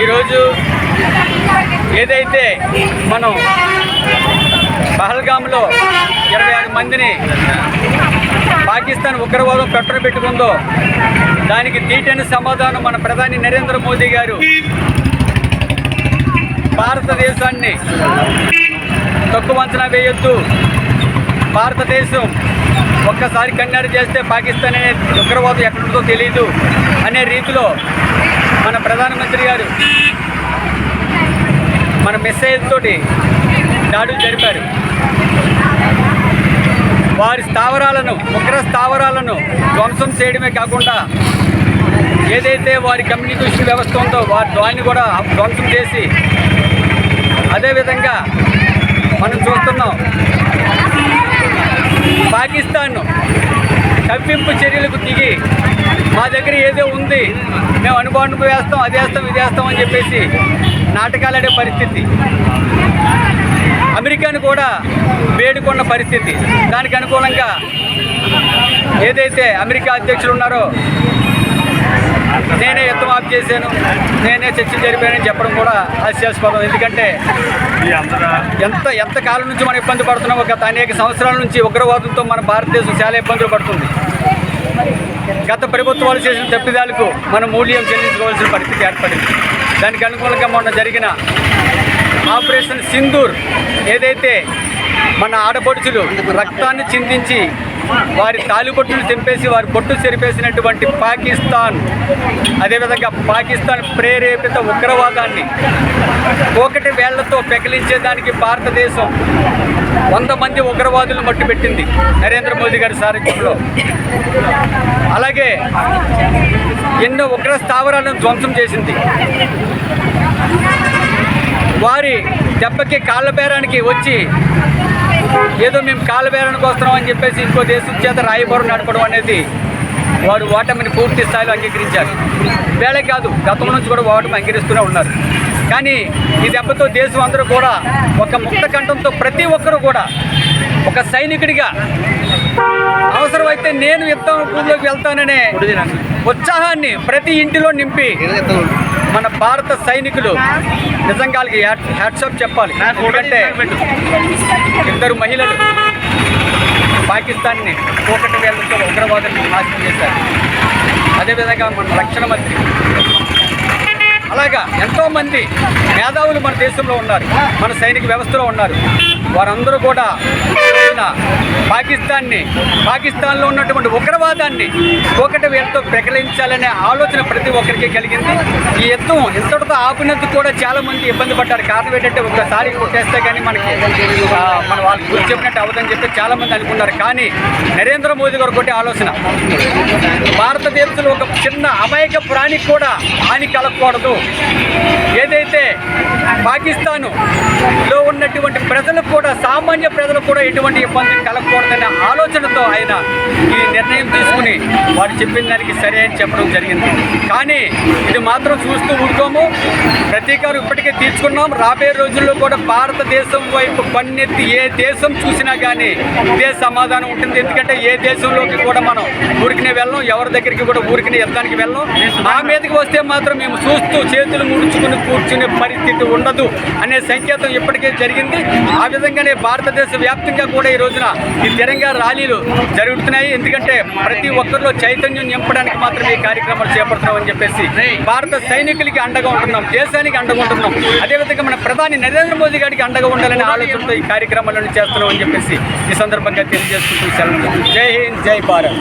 ఈరోజు ఏదైతే మనం పహల్గామ్లో ఇరవై ఆరు మందిని పాకిస్తాన్ ఉగ్రవాదం పెట్టున పెట్టుకుందో దానికి తీటని సమాధానం మన ప్రధాని నరేంద్ర మోదీ గారు భారతదేశాన్ని తక్కువ అంచనా వేయొద్దు. భారతదేశం ఒక్కసారి కన్నెర చేస్తే పాకిస్తాన్ అనే ఉగ్రవాదం ఎక్కడుందో తెలియదు అనే రీతిలో మన ప్రధానమంత్రి గారు మన మెసేజ్ తోటి దాడులు జరిపారు. వారి స్థావరాలను ఉగ్ర స్థావరాలను ధ్వంసం చేయడమే కాకుండా ఏదైతే వారి కమ్యూనికేషన్ వ్యవస్థ ఉందో వారి దాన్ని కూడా ధ్వంసం చేసి అదేవిధంగా మనం చూస్తున్నాం పాకిస్తాన్ కవ్వింపు చర్యలకు దిగి మా దగ్గర ఏదో ఉంది. మేము అనుభవం వేస్తాం అది వేస్తాం ఇది వేస్తాం అని చెప్పేసి నాటకాలాడే పరిస్థితి. అమెరికాను కూడా వేడుకున్న పరిస్థితి. దానికి అనుకూలంగా ఏదైతే అమెరికా అధ్యక్షులు ఉన్నారో నేనే యుద్ధం ఆఫ్ చేశాను. నేనే చర్చలు జరిపానని చెప్పడం కూడా హాస్యాస్పదం. ఎందుకంటే ఎంత ఎంత కాలం నుంచి మనం ఇబ్బంది పడుతున్నాం గత అనేక సంవత్సరాల నుంచి ఉగ్రవాదంతో మన భారతదేశం చాలా ఇబ్బందులు పడుతుంది. గత ప్రభుత్వాలు చేసిన తప్పిదాలకు మనం మూల్యం చెల్లించుకోవాల్సిన పరిస్థితి ఏర్పడింది. దానికి అనుకూలంగా మొన్న జరిగిన ఆపరేషన్ సింధూర్ ఏదైతే మన ఆడపడుచులు రక్తాన్ని చిందించి వారి తాలిబొట్టును తెంపేసి వారి బొట్టు చెరిపేసినటువంటి పాకిస్తాన్ అదేవిధంగా పాకిస్తాన్ ప్రేరేపిత ఉగ్రవాదాన్ని ఒకటి వేళ్ళతో పెకిలించేదానికి భారతదేశం వంద మంది ఉగ్రవాదులు మట్టుపెట్టింది నరేంద్ర మోదీ గారి సారథ్యంలో. అలాగే ఎన్నో ఉగ్ర స్థావరాలను ధ్వంసం చేసింది. వారి దెబ్బకి కాళ్ళ బేరానికి వచ్చి ఏదో మేము కాళ్ళ బేరానికి వస్తున్నాం అని చెప్పేసి ఇంకో దేశం చేత రాయబారు నడపడం అనేది వారు ఓటమిని పూర్తి స్థాయిలో అంగీకరించారు. వేళ కాదు గతం నుంచి కూడా ఓటమి అంగీకరిస్తూనే ఉన్నారు. కానీ ఈ దెబ్బతో దేశం అందరూ కూడా ఒక ముక్త కంఠంతో ప్రతి ఒక్కరూ కూడా ఒక సైనికుడిగా అవసరమైతే నేను యుద్ధం భూమిలోకి వెళ్తాననే ఉత్సాహాన్ని ప్రతి ఇంటిలో నింపి మన భారత సైనికులు నిజంగా వాళ్ళకి హ్యాట్సాప్ చెప్పాలి. ఎందుకంటే ఇద్దరు మహిళలు పాకిస్తాన్ని ఒకటి వేలతో ఉగ్రవాదాన్ని నాశనం చేశారు. అదేవిధంగా మన రక్షణ మంత్రి. అలాగా ఎంతోమంది మేధావులు మన దేశంలో ఉన్నారు మన సైనిక వ్యవస్థలో ఉన్నారు. వారందరూ కూడా పాకిస్తాన్ని పాకిస్తాన్లో ఉన్నటువంటి ఉగ్రవాదాన్ని ఒకటి వీళ్ళతో ప్రకటించాలనే ఆలోచన ప్రతి ఒక్కరికి కలిగింది. ఈ యుద్ధం ఇంతటితో ఆపినందుకు కూడా చాలా మంది ఇబ్బంది పడ్డారు. కారణం ఏంటంటే ఒకసారి కొట్టేస్తే కానీ మనకి మన వాళ్ళు గుర్తు చెప్పినట్టు అవ్వదని చెప్పి చాలా మంది అనుకున్నారు. కానీ నరేంద్ర మోదీ గారు ఒకటి ఆలోచన భారతదేశంలో ఒక చిన్న అమాయక ప్రాణికి కూడా హాని కలగకూడదు. ఏదైతే పాకిస్తాను లో ఉన్నటువంటి ప్రజలకు కూడా సామాన్య ప్రజలకు కూడా ఎటువంటి ఇబ్బంది కలగకూడదనే ఆలోచనతో ఆయన ఈ నిర్ణయం తీసుకుని వారు చెప్పిన దానికి సరే అని చెప్పడం జరిగింది. కానీ ఇది మాత్రం చూస్తూ ఊరుకోము. ప్రతీకారం ఇప్పటికే తీర్చుకున్నాం. రాబోయే రోజుల్లో కూడా భారతదేశం వైపు పన్నెత్తి ఏ దేశం చూసినా కానీ ఇదే సమాధానం ఉంటుంది. ఎందుకంటే ఏ దేశంలోకి కూడా మనం ఊరికినే వెళ్ళం. ఎవరి దగ్గరికి కూడా ఊరికినే యుద్ధానికి వెళ్ళం. మా మీదకి వస్తే మాత్రం మేము చూస్తూ చేతులు ముడుచుకుని కూర్చునే పరిస్థితి ఉండదు అనే సంకేతం ఇప్పటికే జరిగింది. ఆ విధంగానే భారతదేశ వ్యాప్తంగా కూడా ఈ రోజున ఈ తెలంగాణ ర్యాలీలు జరుగుతున్నాయి. ఎందుకంటే ప్రతి ఒక్కరిలో చైతన్యం నింపడానికి మాత్రమే ఈ కార్యక్రమాలు చేపడుతున్నామని చెప్పేసి భారత సైనికులకి అండగా ఉంటున్నాం. దేశానికి అండగా ఉంటున్నాం. అదేవిధంగా మన ప్రధాని నరేంద్ర మోదీ గారికి అండగా ఉండాలనే ఆలోచనతో ఈ కార్యక్రమాలను చేస్తున్నామని చెప్పేసి ఈ సందర్భంగా తెలియజేసుకుంటూ సెలవు. జై హింద్ జై భారత్.